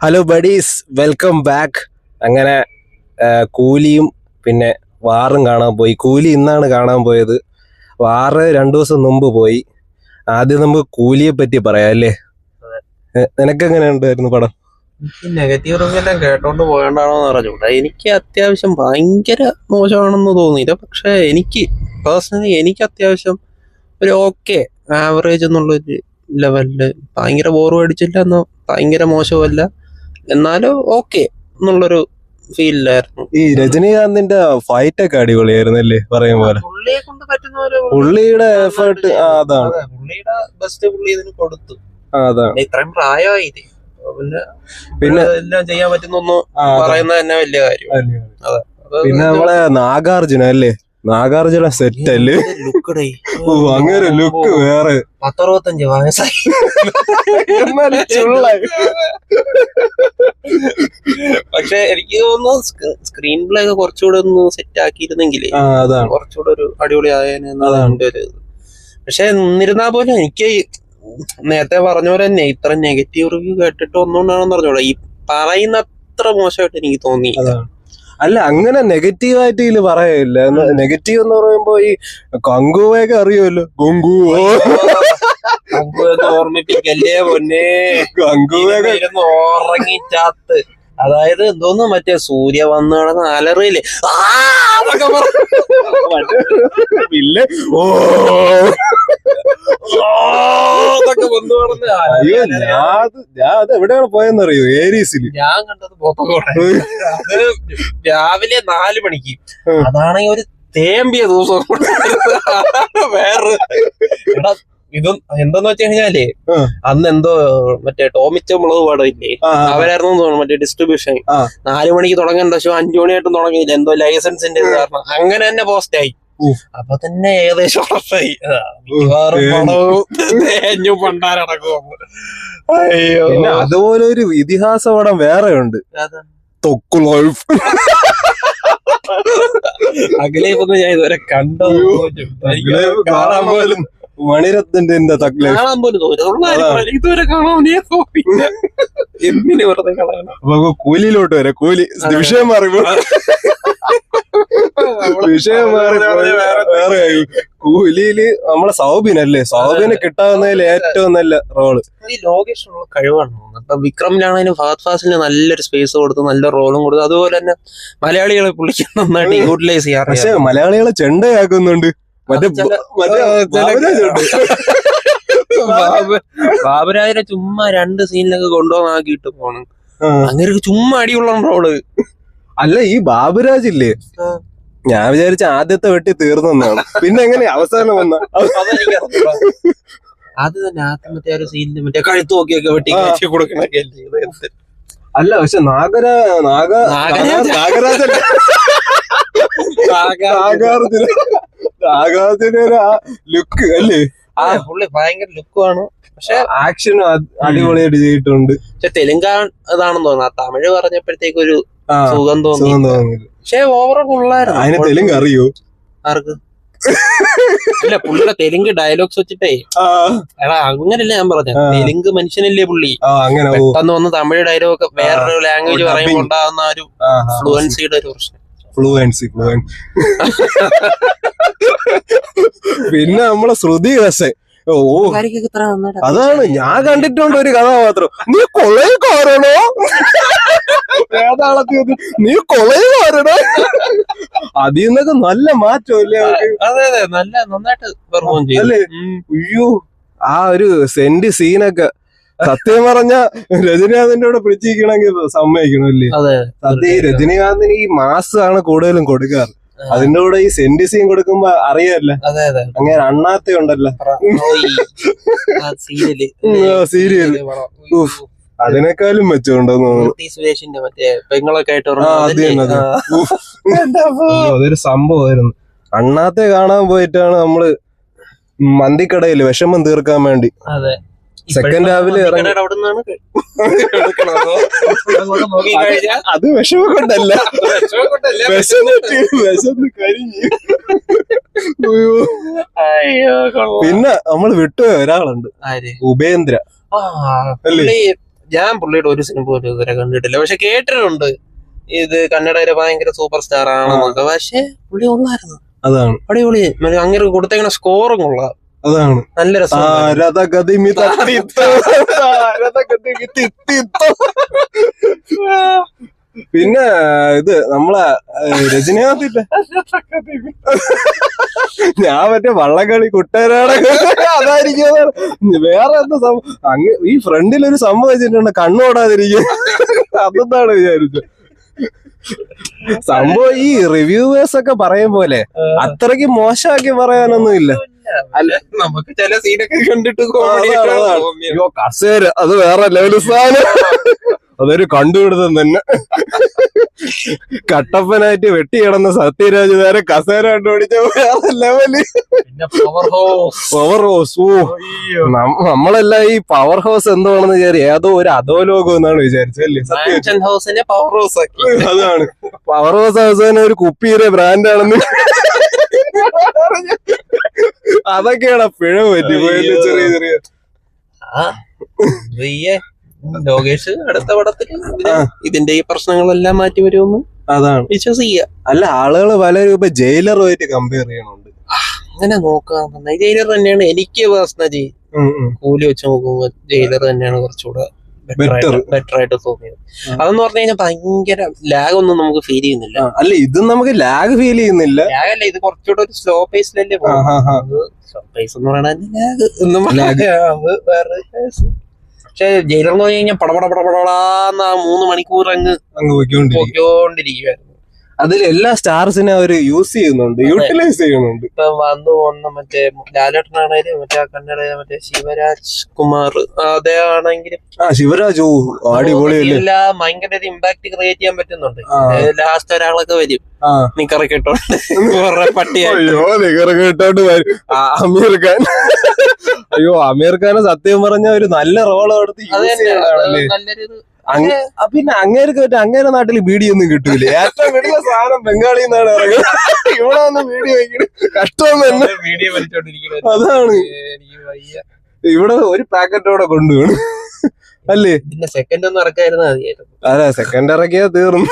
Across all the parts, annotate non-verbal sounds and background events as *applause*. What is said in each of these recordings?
Hello buddies welcome back അങ്ങനെ കൂലിയും പിന്നെ വാറും കാണാൻ പോയി. കൂലി ഇന്നാണ് കാണാൻ പോയത്. വാറ് രണ്ടു ദിവസം മുമ്പ് പോയി. ആദ്യം നമുക്ക് കൂലിയെ പറ്റി പറയാം അല്ലേ? നിനക്ക് നിനക്കെങ്ങനെ ഉണ്ടായിരുന്നു പടം? നെഗറ്റീവ് റിവ്യൂ എല്ലാം കേട്ടോണ്ട് പോകേണ്ടാണോ എന്ന് പറഞ്ഞു എനിക്ക് അത്യാവശ്യം ഭയങ്കര മോശമാണെന്ന് തോന്നിയില്ല. പക്ഷെ എനിക്ക് പേഴ്സണലി എനിക്ക് അത്യാവശ്യം ഒരു ഓക്കെ ആവറേജ് എന്നുള്ളൊരു ലെവലിൽ ഭയങ്കര ബോറും അടിച്ചില്ല എന്നോ ഭയങ്കര മോശമല്ല. എന്നാലും ഓക്കെ എന്നുള്ളൊരു ഫീലിലായിരുന്നു ഈ രജനീകാന്തിന്റെ ഫൈറ്റ് ഒക്കെ അടിപൊളിയായിരുന്നു അല്ലേ? പറയും പോലെ. പുള്ളിയെ കൊണ്ട് പറ്റുന്ന പോലെ പുള്ളിയുടെ എഫേർട്ട് അതാണ്. അതെ, പുള്ളിയുടെ ബെസ്റ്റ് പുള്ളി ഇതിന് കൊടുത്തു. അതാണ്. പിന്നെ ഇത്രയും പ്രായമായി അപ്പൊ പിന്നെ പിന്നെ എല്ലാം ചെയ്യാൻ പറ്റുന്ന ആ, അതാണ്. പറയുന്നത് തന്നെ വലിയ കാര്യം. അതെ. പിന്നെ നമ്മളെ നാഗാർജുന അല്ലേ? നാഗാർജുന സെറ്റ് അല്ലേ ഓ അങ്ങനെ ലുക്ക് വേറെ. പത്തറുപത്തഞ്ച് വയസ്സായി. പക്ഷെ എനിക്ക് തോന്നുന്നു സ്ക്രീൻ പ്ലേ ഒക്കെ കുറച്ചുകൂടെ ഒന്ന് സെറ്റ് ആക്കിയിരുന്നെങ്കിൽ അതാണ്. കുറച്ചുകൂടെ ഒരു അടിപൊളി ആയേനെ. എന്റെ ഒരു പക്ഷെ എന്നിരുന്നാ പോലും എനിക്ക് നേരത്തെ പറഞ്ഞ പോലെ തന്നെ ഇത്ര നെഗറ്റീവ് റിവ്യൂ കേട്ടിട്ട് ഒന്നുകൊണ്ടാണെന്ന് പറഞ്ഞോളൂ ഈ പറയുന്ന അത്ര മോശമായിട്ട് എനിക്ക് തോന്നി. അതാണ്. അല്ല അങ്ങനെ നെഗറ്റീവ് ആയിട്ട് ഇതിൽ പറയില്ല നെഗറ്റീവ് എന്ന് പറയുമ്പോ ഈ കങ്കുവയൊക്കെ അറിയുമല്ലോ? നമുക്കൊന്ന് ഓർമ്മിപ്പിക്കല്ലേ പൊന്നേ? കങ്കുവയൊക്കെ ഇരുന്ന് ഉറങ്ങി ചാത്ത് അതായത് എന്തോന്ന് മറ്റേ സൂര്യ വന്നു കിടന്ന് അലറിയില്ലേ? പിന്നെ ഓ. അയ്യോ. ഞാൻ ഞാൻ അത് എവിടെയാണ് പോയെന്നറിയോ? ഏരീസിൽ ഞാൻ കണ്ടത് പോത്തക്കോട്ടെ അത് രാവിലെ നാല് മണിക്ക്. അതാണെങ്കിൽ ഒരു തേമ്പിയ ദിവസം. വേറെ. ഇതും എന്താന്ന് വെച്ച് കഴിഞ്ഞാൽ അന്ന് എന്തോ മറ്റേ ടോമിച്ച മുളക് പാടം ഇല്ലേ ആ, ആ, അവരായിരുന്നു തോന്നുന്നു മറ്റേ ഡിസ്ട്രിബ്യൂഷൻ. നാലു മണിക്ക് തുടങ്ങേണ്ട പക്ഷെ അഞ്ചു മണിയായിട്ടും തുടങ്ങിയില്ല. എന്തോ ലൈസൻസിന്റെ കാരണം. അങ്ങനെ തന്നെ പോസ്റ്റ് ആയി. അപ്പൊ തന്നെ ഏകദേശം ഉറപ്പായി. മിക്കവാറും തേഞ്ഞു. പടവും തേഞ്ഞു പണ്ടാരടക്കും അയ്യോ. അതുപോലെ ഒരു ഇതിഹാസ പടം വേറെ ഉണ്ട്. തൊക്കു ലൈഫ്. അഖിലേ ഇപ്പൊന്നും ഞാൻ ഇതുവരെ കണ്ടു കാണാൻ പോലും മണിരത്നന്റെ എന്താ കാണാൻ പോലും തോന്നുന്നു അതാണ്. ഇതുവരെ കാണാൻ നീ തോന്നില്ല എന്തിനു വെറുതെ കാണാനോ? അപ്പൊ കൂലിയിലോട്ട് വരെ. കൂലി വിഷയം മാറിപ്പോ. വിഷയം മാറി വേറെ. കൂലിയിൽ നമ്മളെ സൗബിനല്ലേ? സൗബിന് കിട്ടാവുന്നതിൽ ഏറ്റവും നല്ല റോൾ. ഈ ലോകേഷിനുള്ള കഴിവാണ് ഇപ്പൊ വിക്രമിലാണെങ്കിലും ഫഹദ് ഫാസിന് നല്ലൊരു സ്പേസ് കൊടുത്ത് നല്ല റോളും കൊടുത്തു അതുപോലെ തന്നെ മലയാളികളെ പുള്ളിക്ക് നന്നായിട്ട് യൂട്ടിലൈസ് പക്ഷെ മലയാളികളെ ചെണ്ടയാക്കുന്നുണ്ട്. ബാബുരാജിനെ ചുമ്മാ രണ്ട് സീനിലൊക്കെ കൊണ്ടുപോകാക്കിട്ട് പോണു. അങ്ങനെ ചുമ്മാ അടിയുള്ള റോൾ. അല്ല ഈ ബാബുരാജ് ഇല്ലേ ഞാൻ വിചാരിച്ച ആദ്യത്തെ വെട്ടി തീർന്നെന്നാണ് പിന്നെ എങ്ങനെ അവസാനം വന്ന. അത് തന്നെ ആദ്യം മറ്റേ ഒരു സീനിൽ മറ്റേ കഴുത്ത് നോക്കിയൊക്കെ വെട്ടി കൊടുക്കണൊക്കെ അല്ലേ പക്ഷെ നാഗര നാഗ നാഗരാജ. നാഗരാജല്ല നാഗാർജുന. നാഗാർജുന ഒരു ലുക്ക് അല്ലേ? ആ പുള്ളി ഭയങ്കര ലുക്കുമാണ് പക്ഷെ ആക്ഷൻ അടിപൊളിയായിട്ട് ചെയ്തിട്ടുണ്ട്. പക്ഷെ തെലുങ്കാൻ ഇതാണെന്ന് തോന്നുന്നു. ആ തമിഴ് പറഞ്ഞപ്പോഴത്തേക്ക് ഒരു സുഖം തോന്നി. പക്ഷെ ഓവറോൾ ഉള്ളായിരുന്നു അതിന് തെലുങ്ക് അറിയോ? ആർക്ക്? അല്ല പുള്ളിയുടെ തെലുങ്ക് ഡയലോഗ്സ് വെച്ചിട്ടേ. എടാ അങ്ങനല്ല ഞാൻ പറഞ്ഞ. തെലുങ്ക് മനുഷ്യനല്ലേ പുള്ളി? പെട്ടെന്ന് വന്ന് തമിഴ് ഡയലോഗ് ഒക്കെ വേറൊരു ലാംഗ്വേജ്. പറയുമ്പോൾ ഉണ്ടാകുന്ന ഒരു ഫ്ലുവൻസിയുടെ ഒരു പ്രശ്നം. ഫ്ലുവൻസി ഫ്ലുവൻസി പിന്നെ നമ്മളെ ശ്രുതി കസൻ ഓ അതാണ്. ഞാൻ കണ്ടിട്ടുണ്ട് ഒരു കഥാപാത്രം. നീ കൊളയുകാരണോ വേതാളത്തിൽ നീ കോരണോ അതിൽ നിന്നൊക്കെ നല്ല മാറ്റമല്ലേ അല്ലേ അതെ അതെ. നല്ല നന്നായിട്ട് അല്ലേ? അയ്യോ ആ ഒരു സെന്റ് സീനൊക്കെ സത്യം പറഞ്ഞ രജനീകാന്തിന്റെ കൂടെ പിടിച്ചിരിക്കണമെങ്കിൽ സമ്മതിക്കണം അല്ലേ? അതെ. സത്യം ഈ രജനീകാന്തിന് ഈ മാസ് ആണ് കൂടുതലും കൊടുക്കാറ്. അതിന്റെ കൂടെ ഈ സെന്റിസിയും കൊടുക്കുമ്പോ അറിയാല്ല? അങ്ങനെ അണ്ണാത്ത ഉണ്ടല്ലോ. സീരിയൽ. അതിനേക്കാളും മെച്ചമുണ്ടെന്ന് തോന്നുന്നു. കീർത്തി സുരേഷിന്റെ മറ്റേ പെങ്ങളൊക്കെ ആയിട്ട് അതൊരു സംഭവമായിരുന്നു. അണ്ണാത്തെ കാണാൻ പോയിട്ടാണ് നമ്മൾ മന്തിക്കടയിൽ വിഷമം തീർക്കാൻ വേണ്ടി. അതെ. സെക്കൻഡ് ഹാഫിൽ അത് വിഷമം കൊണ്ടല്ല. വിശന്ന് കരിഞ്ഞു പിന്നെ നമ്മൾ വിട്ടു ഒരാളുണ്ട്. ആര്? ഉപേന്ദ്ര. ആ, അല്ലേ? ഞാൻ പുള്ളിയുടെ ഒരു സിനിമ പോലും ഇതുവരെ കണ്ടിട്ടില്ല. പക്ഷെ കേട്ടിട്ടുണ്ട്. ഇത് കന്നഡയിലെ ഭയങ്കര സൂപ്പർ സ്റ്റാർ ആണെന്നൊക്കെ. പക്ഷെ പുള്ളി കൊള്ളായിരുന്നു. അതാണ്. അടിപൊളി. അങ്ങനെ കൊടുത്തേക്കണ സ്കോറും കൊള്ളാം. അതാണ്. നല്ല. പിന്നെ ഇത് നമ്മളെ രജനീകാന്ത് രജനീകാന്തില്ല ഞാൻ മറ്റേ വള്ളംകളി കുട്ടേരാടെ അതായിരിക്കും. വേറെ എന്താ സംഭവം അങ്ങ് ഈ ഫ്രണ്ടിൽ ഒരു സംഭവം വെച്ചിട്ടുണ്ട് കണ്ണോടാതിരിക്കും അതെന്താണ് വിചാരിച്ചത്? സംഭവം ഈ റിവ്യൂവേഴ്സ് ഒക്കെ പറയും പോലെ അത്രയ്ക്ക് മോശമാക്കി പറയാനൊന്നും ഇല്ല അല്ല നമുക്ക് ചില സീനൊക്കെ കണ്ടിട്ട്. അയ്യോ കസേര അത് വേറെ ലെവൽ സാധനം. അതൊരു കണ്ടുപിടുത്തം തന്നെ. കട്ടപ്പനായിട്ട് വെട്ടി കിടന്ന സത്യരാജ് നേരെ കസേര കണ്ടുപിടിച്ച വേറെ ലെവൽ പവർ ഹൗസ് ഓ. നമ്മളെല്ലാം ഈ പവർ ഹൗസ് എന്താണെന്ന് വിചാരി ഏതോ ഒരു അതോ അധോലോകം എന്നാണ് വിചാരിച്ചല്ലേ ഹൗസിനെ പവർ ഹൗസ് ആക്കി. അതാണ്. പവർ ഹൗസ് അവസാനം ഒരു കുപ്പിയുടെ ബ്രാൻഡാണെന്ന് അതൊക്കെയാണ് പിഴ പറ്റി പോയത് ചെറിയ ചെറിയ. ലോകേഷ് അടുത്ത പടത്തിൽ ഇതിന്റെ ഈ പ്രശ്നങ്ങളെല്ലാം മാറ്റി വരുമെന്ന് അതാണ്. വിശ്വസിക്കുക. അല്ല ആളുകൾ പലരും ഇപ്പൊ ജയിലറുമായിട്ട് കമ്പയർ ചെയ്യണുണ്ട് അങ്ങനെ നോക്കാം ജയിലർ തന്നെയാണ് എനിക്ക് പേഴ്സണലി. കൂലി വെച്ച് നോക്കുമ്പോ ജയിലർ തന്നെയാണ് കുറച്ചുകൂടെ Better. ബെറ്റർ ആയിട്ട് തോന്നിയത്. അതെന്ന് പറഞ്ഞു കഴിഞ്ഞാൽ ഭയങ്കര ലാഗ് ഒന്നും നമുക്ക് ഫീൽ ചെയ്യുന്നില്ല അല്ല ഇത് നമുക്ക് ലാഗ് ഫീൽ ചെയ്യുന്നില്ല ലാഗ് അല്ല ഇത് കുറച്ചുകൂടെ ഒരു സ്ലോ പേസിലല്ലേ. സ്ലോ പേസ് എന്ന്. അത് വേറെ പക്ഷെ ജയിലർ എന്ന് പറഞ്ഞു കഴിഞ്ഞാൽ പടപട പടപടാന്ന് ആ മൂന്ന് മണിക്കൂർ അങ്ങ് അങ്ങ് പോയിക്കൊണ്ടിരിക്കും പോയിക്കൊണ്ടിരിക്കുവായിരുന്നു അതിൽ എല്ലാ സ്റ്റാർസിനെ അവർ യൂസ് ചെയ്യുന്നുണ്ട് യൂട്ടിലൈസ് ചെയ്യുന്നുണ്ട്. ഇപ്പൊ വന്നു വന്ന മറ്റേ ലാലേട്ടനാണേലും മറ്റേ കണ്ണട മറ്റേ ശിവരാജ് കുമാർ അദ്ദേഹമാണെങ്കിലും ആണെങ്കിലും ആ ശിവരാജ് അടിപൊളിയല്ലേ? എല്ലാം ഭയങ്കര ഒരു ഇമ്പാക്ട് ക്രിയേറ്റ് ചെയ്യാൻ പറ്റുന്നുണ്ട്. ലാസ്റ്റ് ഒരാളൊക്കെ വരും. ആ. നിക്കറൊക്കെ ഇട്ടോണ്ട് കുറെ പട്ടിയായി അയ്യോ നികർ കേട്ടോണ്ട് വരും. അമീർ ഖാൻ. അയ്യോ അമീർ ഖാനെ സത്യം പറഞ്ഞ ഒരു നല്ല റോൾ എടുത്ത് നല്ലൊരു പിന്നെ അങ്ങേർക്ക് പറ്റും അങ്ങേരെ നാട്ടിൽ ബീഡി ഒന്നും കിട്ടൂല ഏറ്റവും വലിയ സാധനം ബംഗാളി എന്നാണ് ഇറങ്ങുന്നത്. ഇവിടെ വന്ന് ബീഡി വയ്ക്കണം കഷ്ടം തന്നെ. അതാണ്. എനിക്ക് വയ്യ. ഇവിടെ ഒരു പാക്കറ്റോടെ കൊണ്ടുപോകണം അല്ലേ? പിന്നെ സെക്കൻഡ് ഒന്നും ഇറക്കായിരുന്നു അതെ സെക്കൻഡ് ഇറക്കിയാ തീർന്നു.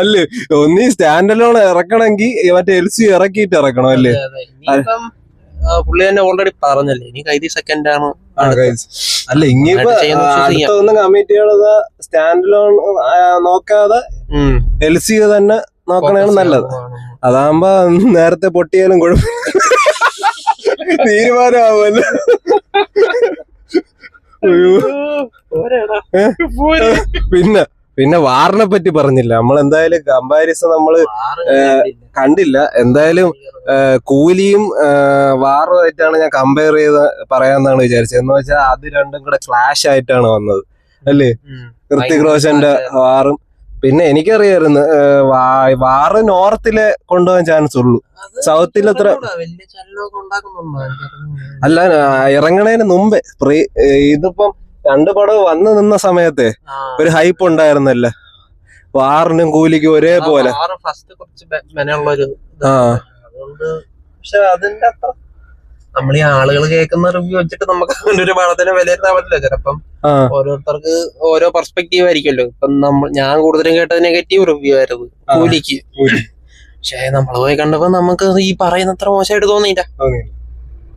അല്ലേ? ഒന്നീ സ്റ്റാൻഡ് അലോൺ ഇറക്കണമെങ്കിൽ മറ്റേ എൽ സി ഇറക്കിയിട്ട് ഇറക്കണം അല്ലേ? പുള്ളി തന്നെ ഓൾറെഡി പറഞ്ഞല്ലേ ഇനി കൈതി സെക്കൻഡ് ആണ് അല്ല ഇങ്ങനെ. കമ്മിറ്റികളത് സ്റ്റാൻഡ് ലോൺ നോക്കാതെ. എൽ സി തന്നെ നോക്കണാണ് നല്ലത്. അതാകുമ്പോ നേരത്തെ പൊട്ടിയാലും കുഴപ്പമില്ല തീരുമാനമാവുമല്ലോ. പിന്നെ പിന്നെ വാറിനെ പറ്റി പറഞ്ഞില്ല. നമ്മൾ എന്തായാലും കമ്പാരിസൺ നമ്മൾ കണ്ടില്ല. എന്തായാലും കൂലിയും വാറുമായിട്ടാണ് ഞാൻ കമ്പയർ ചെയ്ത് പറയാന്നാണ് വിചാരിച്ചത്. എന്ന് വെച്ചാൽ അത് രണ്ടും കൂടെ ക്ലാഷ് ആയിട്ടാണ് വന്നത്. അല്ലേ. ഋത്തിക് റോഷന്റെ വാറും. പിന്നെ എനിക്കറിയായിരുന്നു വാറ് നോർത്തിലെ കൊണ്ടുപോകാൻ ചാൻസ് ഉള്ളൂ. സൗത്തിൽ അത്ര. അല്ല ഇറങ്ങണേന് ഇറങ്ങണതിന് മുമ്പേ ഇതിപ്പം രണ്ട് പടം വന്നു നിന്ന സമയത്തെ ഒരു ഹൈപ്പ് ഉണ്ടായിരുന്നല്ലേ? വാറിനും കൂലിക്കും ഒരേപോലെ. ഫസ്റ്റ് കുറച്ച് ആ. പക്ഷെ അതിന്റെ അത്ര നമ്മൾ ഈ ആളുകൾ കേൾക്കുന്ന റിവ്യൂ വെച്ചിട്ട് നമുക്ക് അങ്ങനെ ഒരു പണത്തിന് വിലയിരുത്താൻ പറ്റില്ല. ചിലപ്പം ഓരോരുത്തർക്ക് ഓരോ പെർസ്പെക്റ്റീവ് ആയിരിക്കുമല്ലോ. ഇപ്പം നമ്മൾ ഞാൻ കൂടുതലും കേട്ടത് നെഗറ്റീവ് റിവ്യൂ ആയിരുന്നു. കൂലിക്ക്. കൂലി. പക്ഷെ നമ്മൾ പോയി കണ്ടപ്പോ നമുക്ക് ഈ പറയുന്നത്ര മോശമായിട്ട് തോന്നിയില്ല.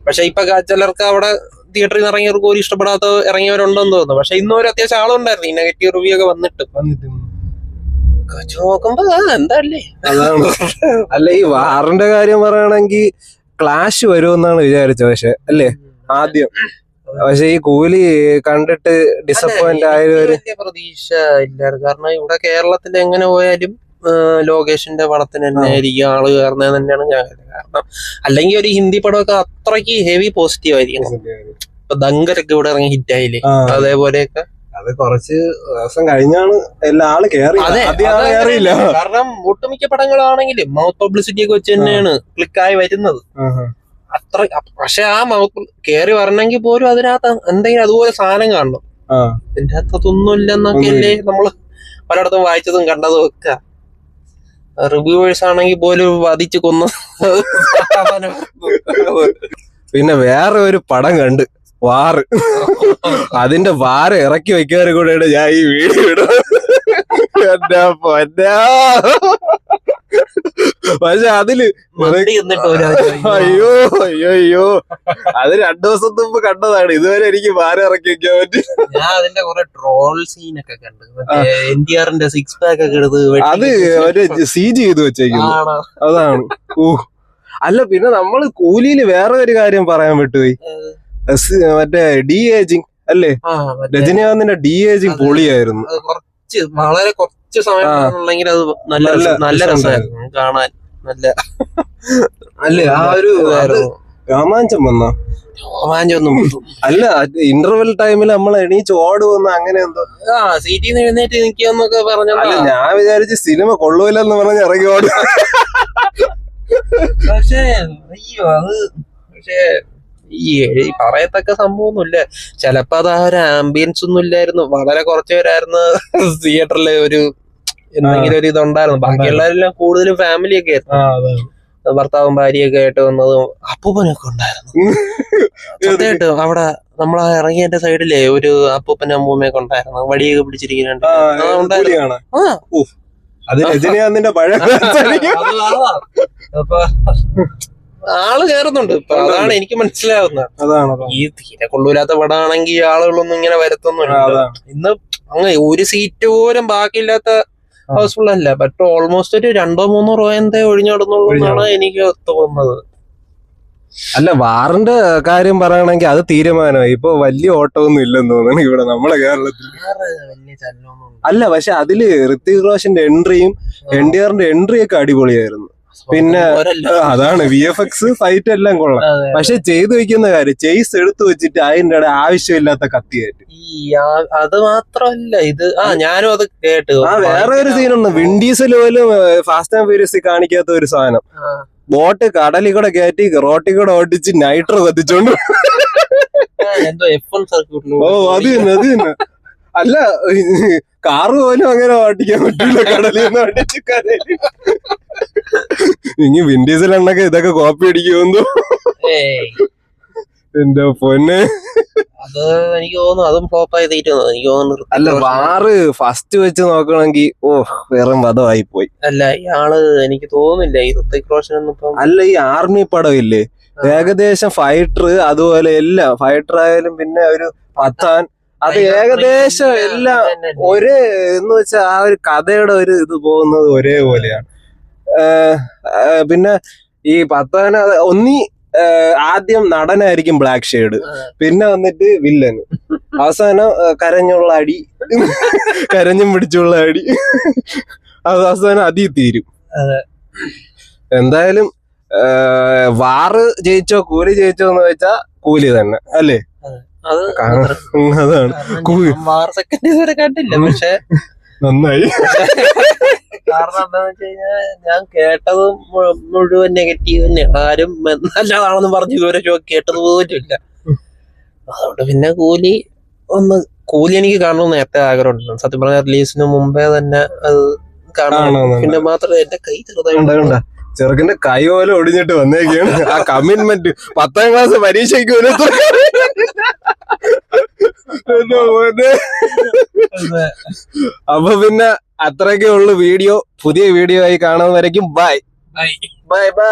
പക്ഷെ ഇപ്പൊ ചിലർക്ക് അവിടെ തിയേറ്ററിൽ നിന്ന് ഇറങ്ങിയവർക്ക് ഒരു ഇഷ്ടപ്പെടാത്ത ഇറങ്ങിയവരുണ്ടെന്ന് തോന്നുന്നു. പക്ഷെ ഇന്നും ഒരു അത്യാവശ്യം ആളുണ്ടായിരുന്നു. ഈ നെഗറ്റീവ് റിവ്യൂ ഒക്കെ വന്നിട്ട്. വെച്ച് നോക്കുമ്പോ അല്ലേ ഈ വാറിന്റെ കാര്യം പറയുകയാണെങ്കിൽ ക്ലാഷ് വരുമെന്നാണ് വിചാരിച്ചത്. പക്ഷെ അല്ലേ? ആദ്യം. പക്ഷെ ഈ കൂലി കണ്ടിട്ട് ഡിസപ്പോയിന്റ് എനിക്ക് പ്രതീക്ഷ ഇല്ലായിരുന്നു. കാരണം ഇവിടെ കേരളത്തിൽ എങ്ങനെ പോയാലും ലോകേഷിന്റെ പടത്തിന് തന്നെ. ആയിരിക്കും ആൾ കയറുന്നത് തന്നെയാണ് ഞാൻ കാരണം അല്ലെങ്കിൽ ഒരു ഹിന്ദി പടമൊക്കെ അത്രയ്ക്ക് ഹെവി പോസിറ്റീവ് ആയിരിക്കും ഇപ്പൊ ദങ്കരൊക്കെ ഇവിടെ ഇറങ്ങി ഹിറ്റ് ആയില്ലേ? അതേപോലെയൊക്കെ. അത് കുറച്ച് ദിവസം കഴിഞ്ഞാണ് എല്ലാ ആൾ കേറി കാരണം ഒട്ടുമിക്ക പടങ്ങളാണെങ്കിലും മൗത്ത് പബ്ലിസിറ്റി ഒക്കെ വെച്ച് തന്നെയാണ് ക്ലിക്കായി വരുന്നത്. അത്ര പക്ഷെ ആ മൗത്ത് കയറി വരണമെങ്കിൽ പോലും അതിനകത്ത് എന്തെങ്കിലും അതുപോലെ സാധനം കാണണം. അതിന്റെ ഇതിന്റെ അകത്ത് ഇല്ലെന്നൊക്കെ അല്ലേ നമ്മൾ പലയിടത്തും വായിച്ചതും കണ്ടതും ഒക്കെ. റിവ്യൂവേഴ്സ് ആണെങ്കിൽ പോലും വധിച്ച് കൊന്നു. പിന്നെ വേറെ ഒരു പടം കണ്ട് വാറ് അതിന്റെ വാറ് ഇറക്കി വെക്കാറ് കൂടെയാണ് ഞാൻ ഈ വീഡിയോ ഇടുന്നത്. പക്ഷെ അതിൽ അയ്യോ അയ്യോ അയ്യോ. അത് രണ്ടു ദിവസം മുമ്പ് കണ്ടതാണ്. ഇതുവരെ എനിക്ക് വാര ഇറക്കി വെക്കാൻ പറ്റി. ഞാൻ അതിന്റെ കുറെ ട്രോൾ സീനൊക്കെ കണ്ടു. എൻ ടി ആറിന്റെ സിക്സ് പാക്ക് ഒക്കെ എടുത്ത് അത് ഒരു സി ജി ചെയ്ത് വെച്ചേക്കുന്നു. അതാണ്. ഓ അല്ല പിന്നെ നമ്മൾ കൂലിയിൽ വേറെ ഒരു കാര്യം പറയാൻ വിട്ടുപോയി. മറ്റേ ഡി ഏജിങ് അല്ലേ രജനീകാന്തിന്റെ ഡി ഏജിങ് പൊളിയായിരുന്നു. കുറച്ച് വളരെ കുറച്ച് സമയം. ഉണ്ടെങ്കിൽ അത് നല്ല നല്ല നല്ല രസം രസമായിരുന്നു. കാണാൻ നല്ല *laughs* അല്ലേ ആ ഒരു രോമാഞ്ചം വന്നോ? രോമാഞ്ചം രോമാഞ്ചമൊന്നും അല്ല ഇന്റർവെൽ ടൈമിൽ നമ്മൾ എണീച്ച് ഓടുവന്ന അങ്ങനെ എന്തോ. ആ സീറ്റിൽ നിന്ന് എഴുന്നേറ്റ് നിൽക്കാന്നൊക്കെ പറഞ്ഞു ഞാൻ വിചാരിച്ച് സിനിമ കൊള്ളൂലെന്ന് പറഞ്ഞ് ഇറങ്ങി ഓടി. പക്ഷേ അയ്യോ അത് പക്ഷേ ഈ പറയത്തക്ക സംഭവമൊന്നുമില്ല. ചിലപ്പോ അത് ആ ഒരു ആംബിയൻസ് ഒന്നും ഇല്ലായിരുന്നു. വളരെ കുറച്ച് പേരായിരുന്നു തിയേറ്ററിൽ ഒരു എന്തെങ്കിലും ഒരു ഇതുണ്ടായിരുന്നു. ബാക്കിയുള്ളവരെല്ലാം കൂടുതലും ഫാമിലി ഒക്കെ ആയിരുന്നു. ഭർത്താവും ഭാര്യയൊക്കെ ആയിട്ട് വന്നതും അപ്പൂപ്പനൊക്കെ ഉണ്ടായിരുന്നു. *laughs* തീർച്ചയായിട്ട് അവിടെ നമ്മളെ ഇറങ്ങിയതിന്റെ സൈഡിലെ ഒരു അപ്പൂപ്പനും അമ്മൂമ്മയൊക്കെ ഉണ്ടായിരുന്നു. വടിയൊക്കെ പിടിച്ചിരിക്കുന്നുണ്ട്. *laughs* അത് രജനീകാന്തിന്റെ പഴയ. അപ്പൊ ആൾ കേറുന്നുണ്ട്. ഇപ്പൊ അതാണ് എനിക്ക് മനസ്സിലാവുന്നത്. അതാണ്. ഈ തീരെ കൊള്ളൂലാത്ത പടമാണെങ്കിൽ ആളുകളൊന്നും ഇങ്ങനെ വരത്തൊന്നുമില്ല. ഇന്ന് അങ്ങ് ഒരു സീറ്റ് പോലും ബാക്കിയില്ലാത്ത. ഹൗസ്ഫുൾ അല്ല ബട്ട് ഓൾമോസ്റ്റ് ഒരു രണ്ടോ മൂന്നോ റോ എന്തേ എന്നാണ് എനിക്ക് തോന്നുന്നത്. അല്ല വാറിന്റെ കാര്യം പറയണെങ്കിൽ അത് തീരുമാനമായി. ഇപ്പൊ വലിയ ഓട്ടമൊന്നും ഇല്ലെന്ന് തോന്നുന്നു ഇവിടെ നമ്മുടെ കേരളത്തിൽ. അല്ല പക്ഷെ അതിൽ ഋത്തിക് റോഷന്റെ എൻട്രിയും എൻ ഡി ആറിന്റെ എൻട്രി ഒക്കെ അടിപൊളിയായിരുന്നു. പിന്നെ അതാണ് വി എഫ് എക്സ് ഫൈറ്റ് എല്ലാം കൊള്ളാം. പക്ഷെ ചെയ്തു വെക്കുന്ന കാര്യം ചെയ്സ് എടുത്തു വെച്ചിട്ട് അതിന്റെ ഇടയിൽ ആവശ്യമില്ലാത്ത കത്തിയായിട്ട്. കയറ്റും അത് മാത്രമല്ല ഇത് ആ ഞാനും അത് കേട്ടു. ആ വേറെ ഒരു സീനുണ്ട് വിൻഡീസിൽ പോലും ഫാസ്റ്റ് ആൻഡ് ഫ്യൂരിയസ് കാണിക്കാത്ത ഒരു സാധനം. ബോട്ട് കടലിൽ കൂടെ കയറ്റി റോട്ടിൽ കൂടെ ഓടിച്ച് നൈട്രോ കത്തിച്ചോണ്ട് എന്തോ എഫ് വൺ സർക്യൂട്ടിൽ ഓ അത് തന്നെ അത് തന്നെ. അല്ല കാറ് പോലും അങ്ങനെ ഓടിക്കാൻ പറ്റില്ല കടലിൽ നിന്ന് ഓടിച്ച് ഇനി വിൻഡീസിൽ എണ്ണൊക്കെ ഇതൊക്കെ കോപ്പി അടിക്കുമെന്നു. എന്റെ പൊന്നെ. അത് എനിക്ക് തോന്നുന്നു അതും ഫ്ലോപ്പ് ആയി തീറ്റുന്നു എനിക്ക് തോന്നുന്നു അല്ല വാറ് ഫസ്റ്റ് വെച്ച് നോക്കണമെങ്കിൽ ഓ വേറെ വധമായി പോയി. അല്ല ഇയാൾ എനിക്ക് തോന്നുന്നില്ല. ഈ ഋത്തിക് റോഷൻ ഒന്നും അല്ല ഈ ആർമി പടം ഇല്ലേ ഏകദേശം ഫൈറ്റർ അതുപോലെ എല്ലാം. ഫൈറ്റർ ആയാലും പിന്നെ ഒരു പത്താൻ അത് ഏകദേശം എല്ലാം ഒരേ എന്ന് വെച്ചാൽ ആ ഒരു കഥയുടെ ഒരു ഇത് പോകുന്നത് ഒരേപോലെയാണ്. പിന്നെ ഈ പത്താന ഒന്നി ആദ്യം നടനായിരിക്കും ബ്ലാക്ക് ഷെയ്ഡ് പിന്നെ വന്നിട്ട് വില്ലന് അവസാനം കരഞ്ഞുള്ള അടി. കരഞ്ഞും പിടിച്ചുള്ള അടി. അത് അവസാനം അതി തീരും. എന്തായാലും വാറ് ജയിച്ചോ കൂലി ജയിച്ചോ എന്ന് വെച്ചാ കൂലി തന്നെ. അല്ലേ? അത് അതാണ് ആറ് സെക്കൻഡ് ഇതുവരെ കണ്ടില്ല. പക്ഷെ നന്നായി. കാരണം എന്താന്ന് വെച്ച് കഴിഞ്ഞാൽ ഞാൻ കേട്ടത് മുഴുവൻ നെഗറ്റീവ് തന്നെ ആരും നല്ലതാണെന്ന് പറഞ്ഞു ഇതുവരെ കേട്ടത് പോലുമില്ല. അതുകൊണ്ട് പിന്നെ കൂലി ഒന്ന് കൂലി എനിക്ക് കാണണമെന്ന് നേരത്തെ ആഗ്രഹമുണ്ട്. സത്യം പറഞ്ഞ റിലീസിന് മുമ്പേ തന്നെ അത് കാണണം. പിന്നെ മാത്രമേ എന്റെ കൈ കണ്ട. ചെറുക്കന്റെ കൈ പോലെ ഒടിഞ്ഞിട്ട് വന്നേക്കാണ്. ആ കമ്മിറ്റ്മെന്റ് പത്താം ക്ലാസ് പരീക്ഷയ്ക്ക് ഒരു. അപ്പൊ പിന്നെ അത്രയൊക്കെ ഉള്ളു വീഡിയോ. പുതിയ വീഡിയോ ആയി കാണുന്നവരേക്കും ബൈ ബൈ ബൈ ബൈ